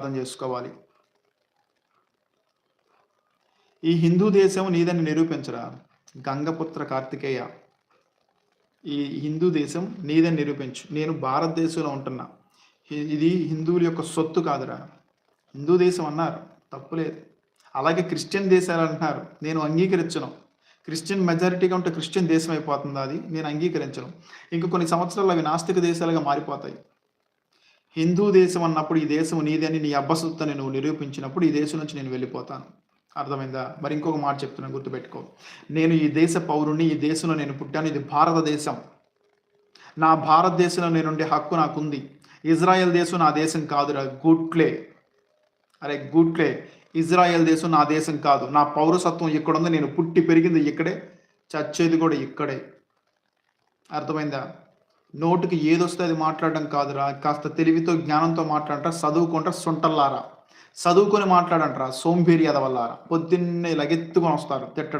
అర్థం చేసుకోవాలి. ఈ హిందూ దేశం నీదని నిరూపించరా? గంగపుత్ర కార్తికేయ. ఈ హిందూ దేశం నీదని నిరూపించు. నేను భారతదేశంలో ఉంటున్నా. ఇది హిందువుల యొక్క సొత్తు కాదురా. హిందూ దేశం అన్నారు. తప్పులేదు అలాగే క్రిస్టియన్ దేశాలు అంటున్నారు. నేను అంగీకరించను. క్రిస్టియన్ మెజారిటీగా ఉంటే క్రిస్టియన్ దేశం అయిపోతుంది అది? నేను అంగీకరించను. ఇంకా కొన్ని సంవత్సరాలు అవి నాస్తిక దేశాలుగా మారిపోతాయి. హిందూ దేశం అన్నప్పుడు ఈ దేశం నీదని నీ అబ్బసొత్తని నువ్వు నిరూపించినప్పుడు ఈ దేశం నుంచి నేను వెళ్ళిపోతాను. అర్థమైందా? మరి ఇంకొక మాట చెప్తున్నాను గుర్తుపెట్టుకో. నేను ఈ దేశ పౌరుణ్ణి ఈ దేశంలో నేను పుట్టాను ఇది భారతదేశం. నా భారతదేశంలో నేనుండే హక్కు నాకుంది. ఇజ్రాయెల్ దేశం నా దేశం కాదురా గుడ్లే అరే గుడ్లే ఇజ్రాయెల్ దేశం నా దేశం కాదు. నా పౌరసత్వం ఇక్కడ ఉంది నేను పుట్టి పెరిగింది ఇక్కడే చచ్చేది కూడా ఇక్కడే. అర్థమైందా? నోటికి ఏదొస్తే అది మాట్లాడడం కాదురా. కాస్త తెలివితో జ్ఞానంతో మాట్లాడటం చదువుకుంటా సొంటల్లారా. చదువుకొని మాట్లాడంటారా. సోంబేరి అదవల్లారా పొద్దున్నే లగెత్తుకొని వస్తారు. తిట్టడం